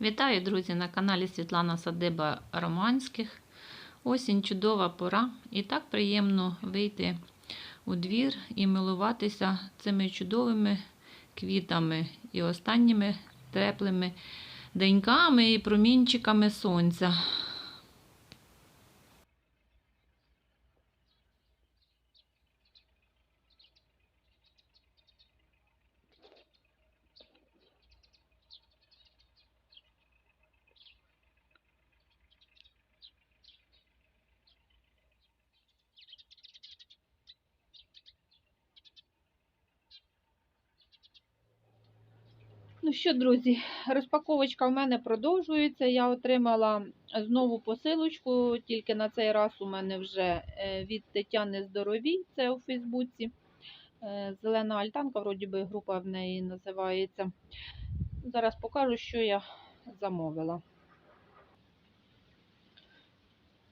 Вітаю, друзі, на каналі Світлана Садиба Романських. Осінь чудова пора, і так приємно вийти у двір і милуватися цими чудовими квітами і останніми теплими деньками і промінчиками сонця. Що, друзі, розпаковочка в мене продовжується. Я отримала знову посилочку, тільки на цей раз у мене вже е, від Тетяни Здоровій, це у Фейсбуці. Е, Зелена альтанка, вроді би група в неї називається. Зараз покажу, що я замовила.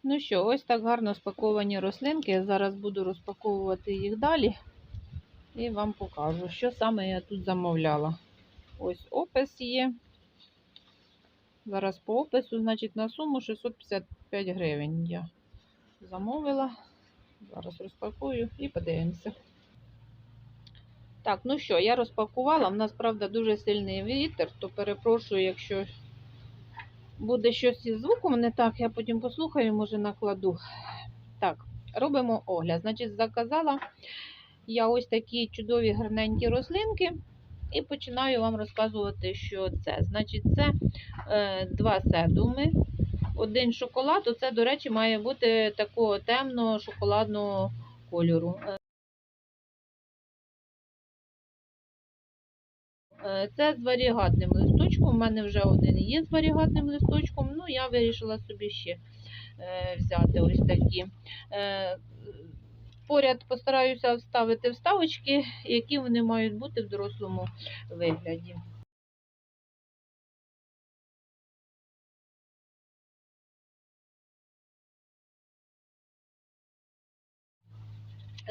Ну що, ось так гарно спаковані рослинки. Я зараз буду розпаковувати їх далі і вам покажу, що саме я тут замовляла. Ось опис є. Зараз по опису, значить, на суму 655 гривень я замовила. Зараз розпакую і подивимося. Так, ну що, я розпакувала. У нас, правда, дуже сильний вітер, то перепрошую, якщо буде щось із звуком не так, я потім послухаю, може накладу. Так, робимо огляд. Значить, заказала я ось такі чудові гарненькі рослинки. І починаю вам розказувати, що це. Значить, це е, два седуми, один шоколад. Оце, до речі, має бути такого темного шоколадного кольору. Е, Це з варігатним листочком. У мене вже один є з варігатним листочком. Ну, я вирішила собі ще е, взяти ось такі. Поряд постараюся вставити вставочки, які вони мають бути в дорослому вигляді.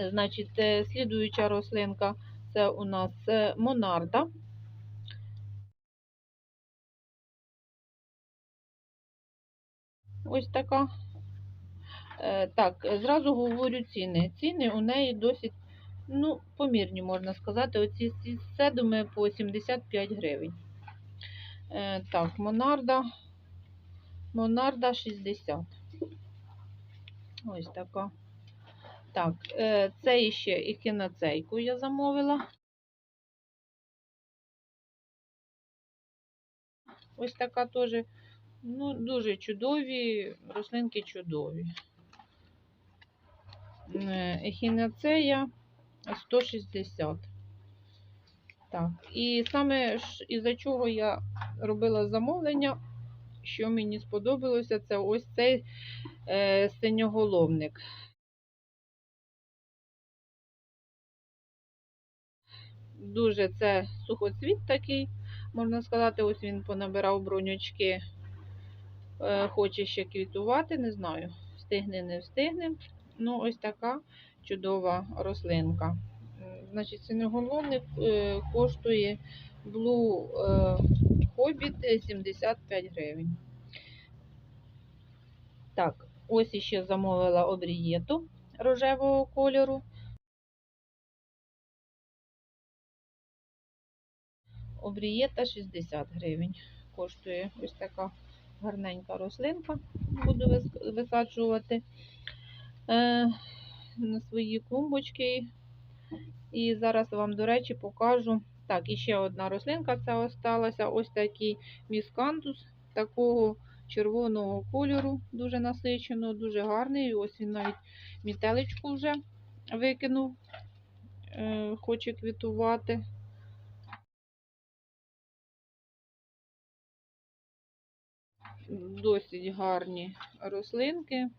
Значить, е, слідуюча рослинка це у нас е, монарда. Ось така. Е, Так, зразу говорю ціни. Ціни у неї досить ну, помірні, можна сказати. Оці ці седуми по 75 гривень. Е, Так, Монарда. Монарда 60. Ось така. Так, е, це іще і кіноцейку я замовила. Ось така теж, ну, дуже чудові, рослинки чудові. Е, Ехінацея 160. Так, і саме із-за чого я робила замовлення, що мені сподобалося, це ось цей е, синьоголовник. Дуже це сухоцвіт такий, можна сказати, ось він понабирав бронючки, е, хоче ще квітувати, не знаю, встигне, не встигне. Ну, ось така чудова рослинка. Значить, синеголовник е, коштує Blue е, Hobbit 75 гривень. Так, ось іще замовила обрієту рожевого кольору. Обрієта 60 гривень. Коштує ось така гарненька рослинка. Буду висаджувати на свої клумбочки. І зараз вам, до речі, покажу. Так, і ще одна рослинка ця осталася. Ось такий міскантус такого червоного кольору, дуже насиченого, дуже гарний. Ось він навіть мітелечку вже викинув, е, хоче квітувати. Досить гарні рослинки.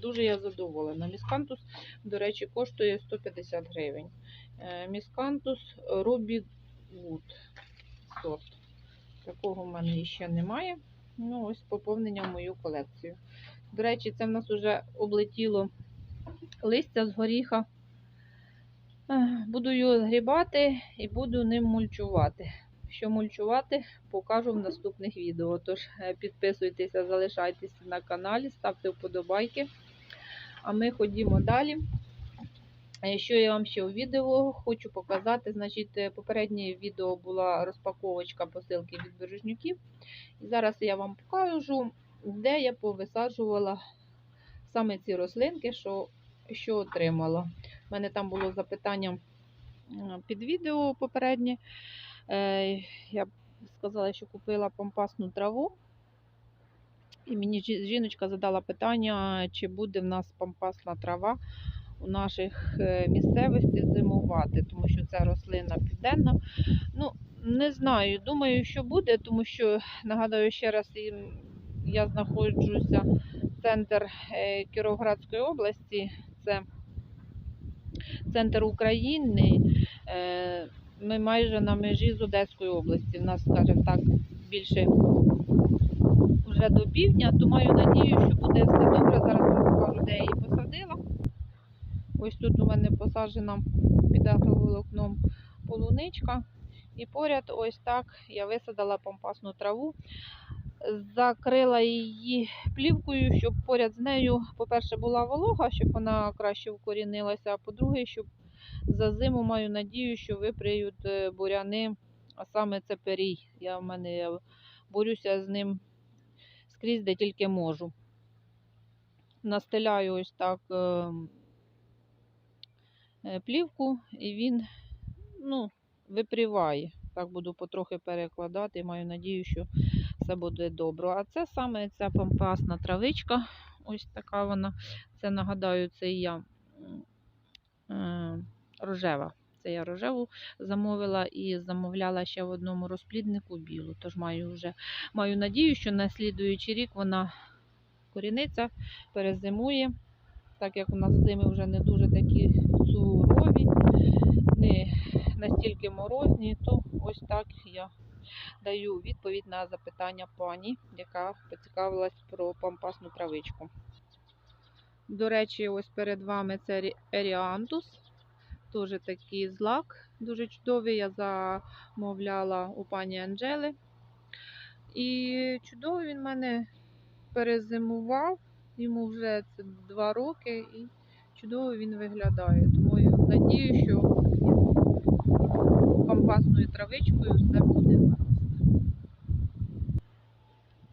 Дуже я задоволена. Міскантус, до речі, коштує 150 гривень. Е, Міскантус Ruby Wood сорт. Такого в мене ще немає. Ну, ось поповнення в мою колекцію. До речі, це в нас вже облетіло листя з горіха. Буду його згрібати і буду ним мульчувати. що мульчувати, покажу в наступних відео. Тож е, підписуйтеся, залишайтеся на каналі, ставте вподобайки. А ми ходімо далі. Е, Що я вам ще у відео хочу показати. Значить, е, попереднє відео була розпаковочка посилки від бережнюків. І зараз я вам покажу, де я повисаджувала саме ці рослинки, що, що отримала. У мене там було запитання під відео попереднє. Е, Я сказала, що купила пампасну траву. І мені жіночка задала питання, чи буде в нас пампасна трава у наших е, місцевості зимувати, тому що це рослина південна. Ну, не знаю, думаю, що буде, тому що нагадаю ще раз, я знаходжуся центр е, Кіровоградської області, це центр України. Е, Ми майже на межі з Одеською області. У нас, скажімо так, більше вже до півдня, то маю надію, що буде все добре. Зараз вам покажу, де я її посадила. Ось тут у мене посаджена під агроволокном полуничка. І поряд ось так я висадила пампасну траву, закрила її плівкою, щоб поряд з нею, по-перше, була волога, щоб вона краще вкорінилася, а по-друге, щоб за зиму маю надію, що виприють е, буряни, а саме це перій. Я в мене я борюся з ним скрізь, де тільки можу. Настеляю ось так е, е, плівку, і він ну, випріває. Так буду потрохи перекладати і маю надію, що все буде добре. А це саме ця пампасна травичка. Ось така вона. Це нагадаю, це я м, е, рожева. Це я рожеву замовила і замовляла ще в одному розпліднику білу. Тож маю вже маю надію, що на слідуючий рік вона коріниться, перезимує. Так як у нас зими вже не дуже такі сурові, не настільки морозні, то ось так я даю відповідь на запитання пані, яка поцікавилась про пампасну травичку. До речі, ось перед вами це еріантус. Теж такий злак, дуже чудовий. Я замовляла у пані Анжели. І чудово він мене перезимував. Йому вже це два роки і чудово він виглядає. Тому я надію, що пампасною травичкою все буде.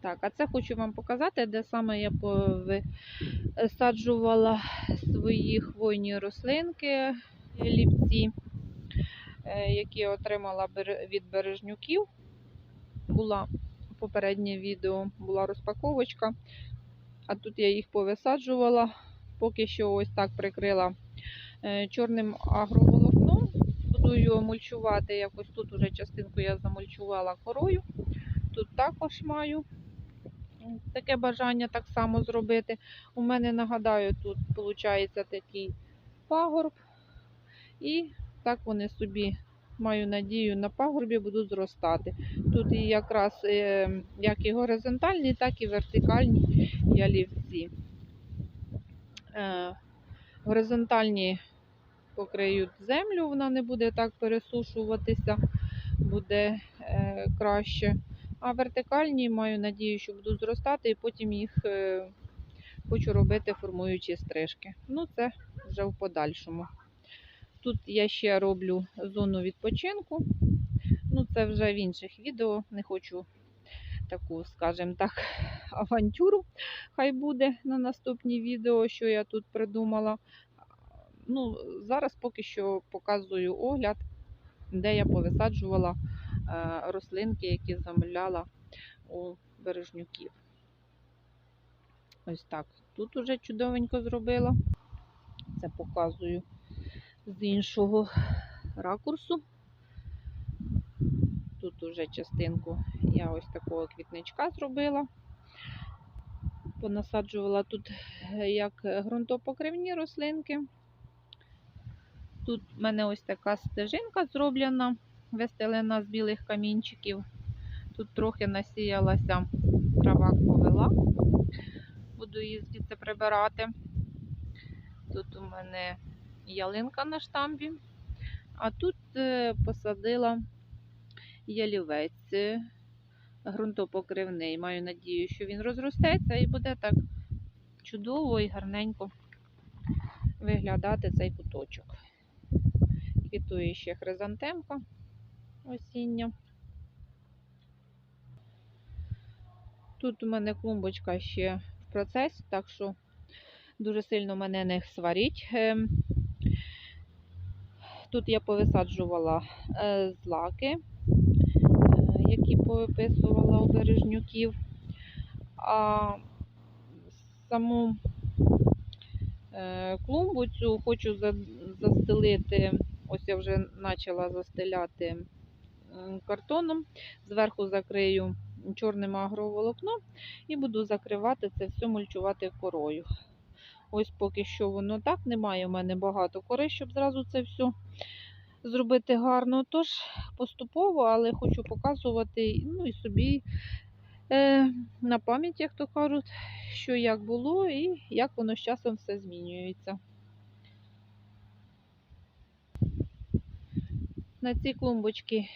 Так, а це хочу вам показати, де саме я посаджувала свої хвойні рослинки, лівці, е, які отримала від бережнюків. Була попереднє відео, була розпаковочка, а тут я їх повисаджувала. Поки що ось так прикрила е, чорним агроволокном. Буду його мульчувати. Якось тут уже частинку я замульчувала корою. Тут також маю таке бажання так само зробити. У мене, нагадаю, тут виходить такий пагорб. І так вони собі, маю надію, на пагорбі будуть зростати. Тут і якраз е, як і горизонтальні, так і вертикальні ялівці. Е, горизонтальні покриють землю, вона не буде так пересушуватися, буде е, краще. А вертикальні маю надію, що будуть зростати, і потім їх хочу робити формуючі стрижки. Ну, це вже в подальшому. Тут я ще роблю зону відпочинку. Ну, це вже в інших відео. Не хочу таку, скажімо так, авантюру. Хай буде на наступні відео, що я тут придумала. Ну, зараз поки що показую огляд, де я повисаджувала е, рослинки, які замовляла у бережнюків. Ось так. Тут уже чудовенько зробила. Це показую з іншого ракурсу. Тут уже частинку я ось такого квітничка зробила. Понасаджувала тут е, як ґрунтопокривні рослинки. Тут в мене ось така стежинка зроблена, вистелена з білих камінчиків. Тут трохи насіялася трава повела. Буду її звідси прибирати. Тут у мене ялинка на штамбі, а тут е, посадила ялівець е, ґрунтопокривний. Маю надію, що він розростеться і буде так чудово і гарненько виглядати цей куточок. Квітує ще хризантемка осіння. Тут у мене клумбочка ще в процесі, так що дуже сильно мене не сваріть. Тут я повисаджувала е, злаки, е, які повиписувала у бережнюків. А саму е, клумбу цю хочу застелити. Ось я вже почала застеляти картоном. Зверху закрию чорним агроволокном і буду закривати це все мульчувати корою. Ось поки що воно так, немає в мене багато кори, щоб зразу це все зробити гарно. Тож поступово, але хочу показувати ну, і собі е, на пам'ять, як то кажуть, що як було і як воно з часом все змінюється. На ці клумбочки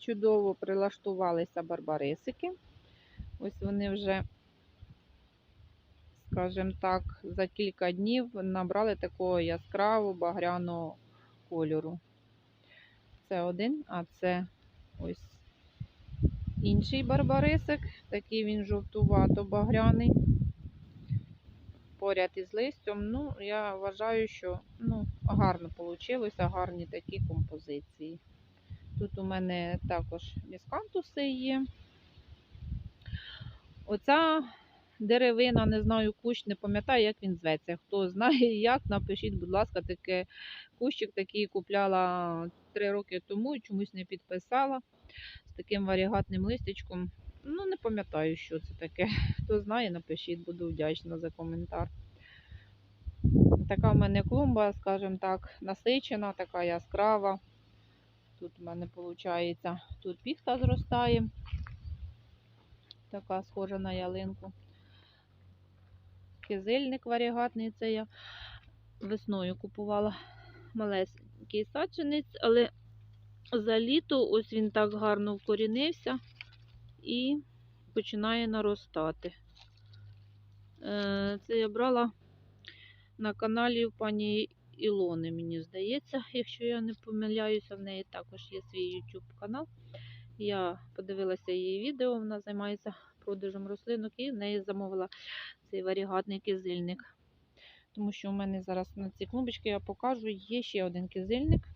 чудово прилаштувалися барбарисики. Ось вони вже, скажімо так, за кілька днів набрали такого яскравого багряного кольору. Це один, а це ось інший барбарисик. Такий він жовтувато-багряний. Поряд із листям. Ну, я вважаю, що ну, гарно вийшло, гарні такі композиції. Тут у мене також міскантуси є. Оця деревина, не знаю, кущ, не пам'ятаю, як він зветься. Хто знає, як, напишіть, будь ласка, таке кущик такий купляла три роки тому і чомусь не підписала з таким варігатним листячком. Ну, не пам'ятаю, що це таке. Хто знає, напишіть, буду вдячна за коментар. Така в мене клумба, скажімо так, насичена, така яскрава. Тут в мене виходить, тут піхта зростає, така схожа на ялинку. Кизильник варігатний, це я весною купувала малесенький саджанець, але за літо ось він так гарно вкорінився і починає наростати. Е, Це я брала на каналі пані Ілони, мені здається, якщо я не помиляюся, в неї також є свій YouTube канал. Я подивилася її відео, вона займається продажем рослинок і в неї замовила цей варігатний кизильник. Тому що у мене зараз на ці клумбочки я покажу, є ще один кизильник.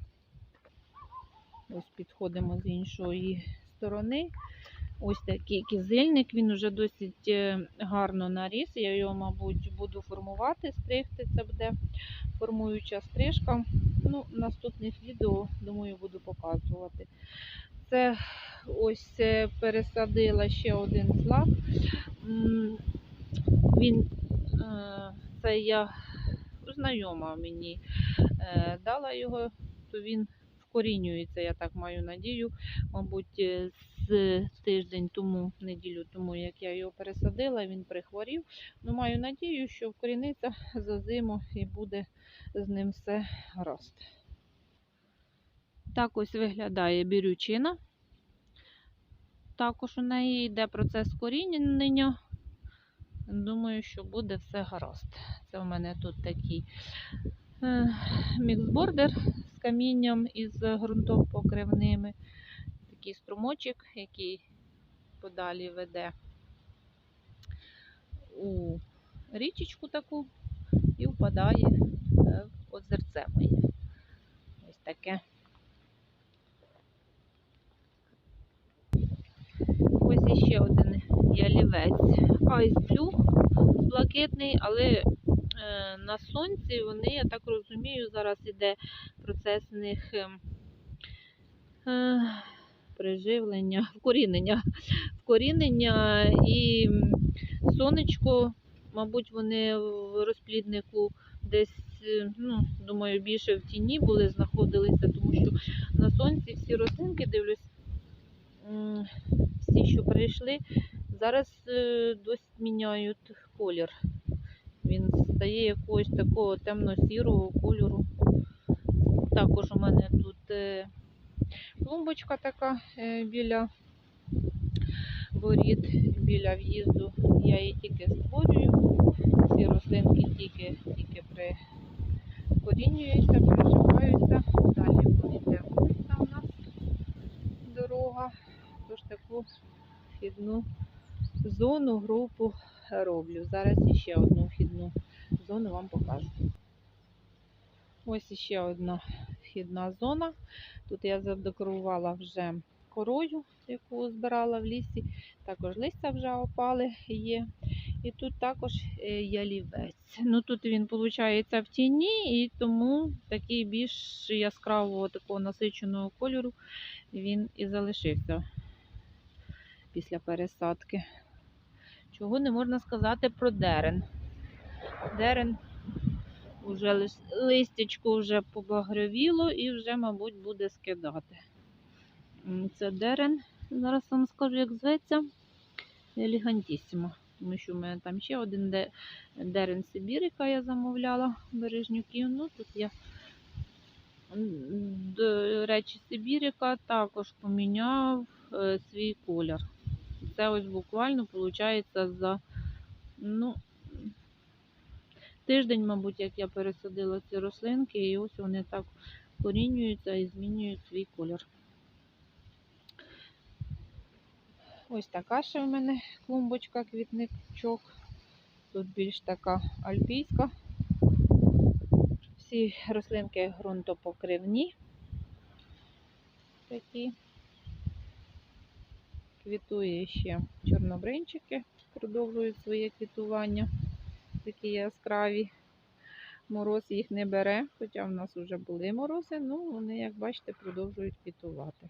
Ось підходимо з іншої сторони. Ось такий кизильник, він вже досить е, гарно наріс. Я його, мабуть, буду формувати, стригти. Це буде формуюча стрижка. Ну, наступних відео, думаю, буду показувати. Це ось е, пересадила ще один злак. Він, е, це я знайома мені е, дала його, то він вкорінюється, я так маю надію. Мабуть, з тиждень тому, неділю тому, як я його пересадила, він прихворів. Ну, маю надію, що вкоріниться за зиму і буде з ним все гаразд. Так ось виглядає бірючина. Також у неї йде процес корінення. Думаю, що буде все гаразд. Це у мене тут такий е, міксбордер з камінням із ґрунтом покривними. Такий струмочок, який подалі веде у річечку таку і впадає е, в озерце моє. Ось таке. Іще один ялівець. Ice Blue блакитний, але е, на сонці вони, я так розумію, зараз іде процес в них е, е, приживлення, вкорінення, вкорінення і сонечко, мабуть, вони в розпліднику десь, е, ну, думаю, більше в тіні були, знаходилися, тому що на сонці всі рослинки дивлюсь, всі, що прийшли, зараз е, досить міняють колір. Він стає якогось такого темно-сірого кольору. Також у мене тут е, клумбочка така е, біля воріт, біля в'їзду. Я її тільки створюю. Ці рослинки тільки, тільки прикорінюються, приживаються. Далі буде вулиця у нас таку вхідну зону, групу роблю. Зараз іще одну вхідну зону вам покажу. Ось іще одна вхідна зона. Тут я задекорувала вже корою, яку збирала в лісі. Також листя вже опали є. І тут також е, ялівець. Ну тут він виходить в тіні, і тому такий більш яскравого такого насиченого кольору він і залишився після пересадки. Чого не можна сказати про дерен. Дерен лис- листячко вже побагровіло і вже, мабуть, буде скидати. Це дерен. Зараз вам скажу, як зветься. Елегантісімо. Тому що в мене там ще один дерен Сибірика я замовляла бережнюків. Ну, тут я, до речі, Сибірика також поміняв е, свій колір. Це ось буквально виходить за ну, тиждень, мабуть, як я пересадила ці рослинки, і ось вони так корінюються і змінюють свій колір. Ось така ще в мене клумбочка, квітничок. Тут більш така альпійська. Всі рослинки ґрунтопокривні. Такі. Квітує ще чорнобринчики, продовжують своє квітування. Такі яскраві. Мороз їх не бере, хоча в нас вже були морози, ну вони, як бачите, продовжують квітувати.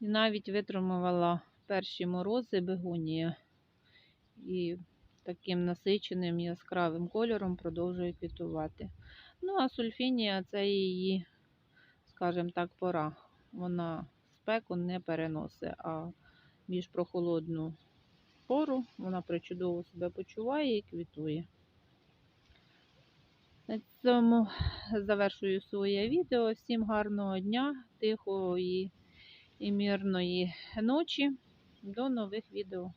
І навіть витримувала перші морози бегонія. І таким насиченим яскравим кольором продовжує квітувати. Ну, а сульфінія це її, скажімо так, пора. Вона спеку не переносить, а більш прохолодну пору вона причудово себе почуває і квітує. На цьому завершую своє відео. Всім гарного дня, тихої і мирної ночі. До нових відео.